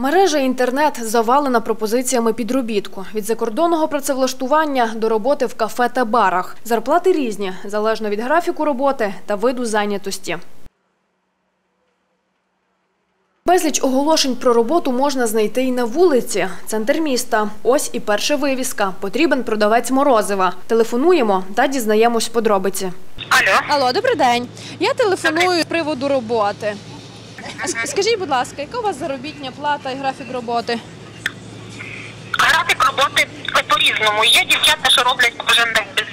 Мережа інтернет завалена пропозиціями підробітку від закордонного працевлаштування до роботи в кафе та барах. Зарплати різні, залежно від графіку роботи та виду зайнятості. Безліч оголошень про роботу можна знайти і на вулиці. Центр міста. Ось і перша вивіска. Потрібен продавець морозива. Телефонуємо та дізнаємось подробиці. Алло, Алло, добрий день. Я телефоную з приводу роботи. Скажіть, будь ласка, яка у вас заробітня плата і графік роботи? графік роботи по-різному. Є дівчата, що роблять кожен день без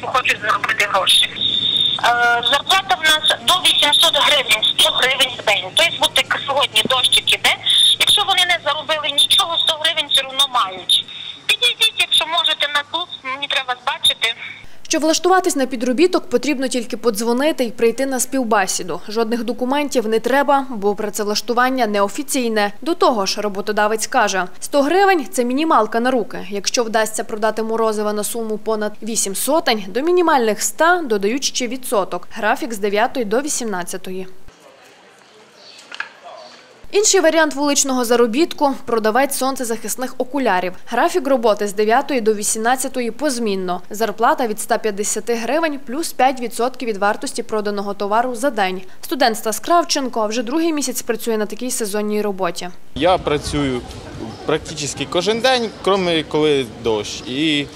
бо хочуть заробити гроші. Е, зарплата в нас до 800 гривень, 100 гривень в день. Тобто, от як сьогодні дощик іде. Якщо вони не заробили нічого, 100 гривень все одно мають. Підійдіть, якщо можете на клуб, мені треба вас бачити. Щоб влаштуватись на підробіток, потрібно тільки подзвонити і прийти на співбесіду. Жодних документів не треба, бо працевлаштування неофіційне. До того ж, роботодавець каже, 100 гривень – це мінімалка на руки. Якщо вдасться продати морозива на суму понад 8 сотень, до мінімальних 100 додають ще відсоток. Графік з 9 до 18. Інший варіант вуличного заробітку – продавець сонцезахисних окулярів. Графік роботи з 9 до 18 позмінно. Зарплата від 150 гривень плюс 5% від вартості проданого товару за день. Студент Стас Кравченко вже другий місяць працює на такій сезонній роботі. Я працюю практично кожен день, крім коли дощ. І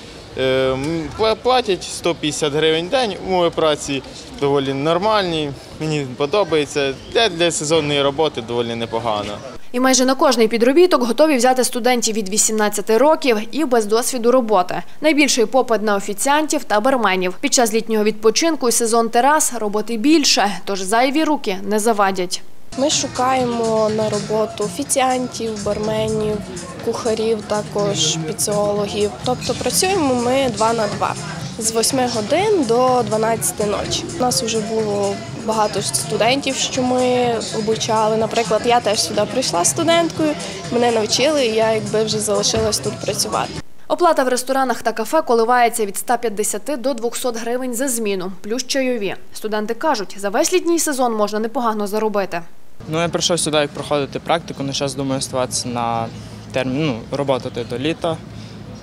платять 150 гривень в день. Умови праці доволі нормальні. Мені подобається. Для, для сезонної роботи доволі непогано. І майже на кожний підробіток готові взяти студентів від 18 років і без досвіду роботи. Найбільший попит на офіціантів та барменів. Під час літнього відпочинку і сезон терас роботи більше, тож зайві руки не завадять. Ми шукаємо на роботу офіціантів, барменів, кухарів, також піціологів. Тобто працюємо ми два на два з 8 годин до 12 ночі. У нас вже було багато студентів, що ми обучали. Наприклад, я теж сюди прийшла студенткою, мене навчили, і я якби вже залишилась тут працювати. Оплата в ресторанах та кафе коливається від 150 до 200 гривень за зміну, плюс чайові. Студенти кажуть, за весь літній сезон можна непогано заробити. Ну, я прийшов сюди як проходити практику, але зараз думаю ставатися на термін, ну, роботати до літа.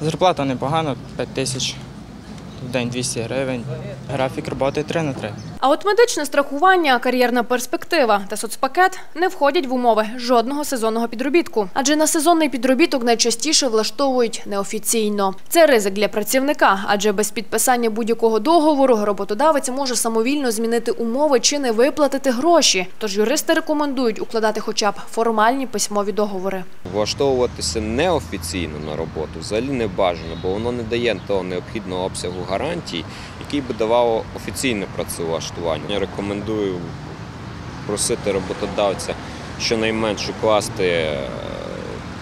Зарплата непогана, 5 тисяч в день 200 гривень. Графік роботи 3 на 3. А от медичне страхування, кар'єрна перспектива та соцпакет не входять в умови жодного сезонного підробітку. Адже на сезонний підробіток найчастіше влаштовують неофіційно. Це ризик для працівника, адже без підписання будь-якого договору роботодавець може самовільно змінити умови чи не виплатити гроші. Тож юристи рекомендують укладати хоча б формальні письмові договори. Влаштовуватися неофіційно на роботу взагалі не бажано, бо воно не дає того необхідного обсягу гарантій, який би давало офіційне працевлаштування. Рекомендую просити роботодавця щонайменше укласти е,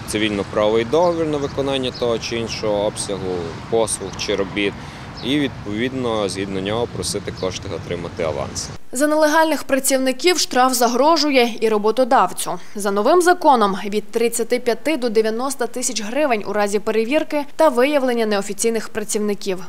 цивільно-правовий договір на виконання того чи іншого обсягу послуг чи робіт, і відповідно згідно нього просити кошти отримати аванс. За нелегальних працівників штраф загрожує і роботодавцю. За новим законом від 35 до 90 тисяч гривень у разі перевірки та виявлення неофіційних працівників.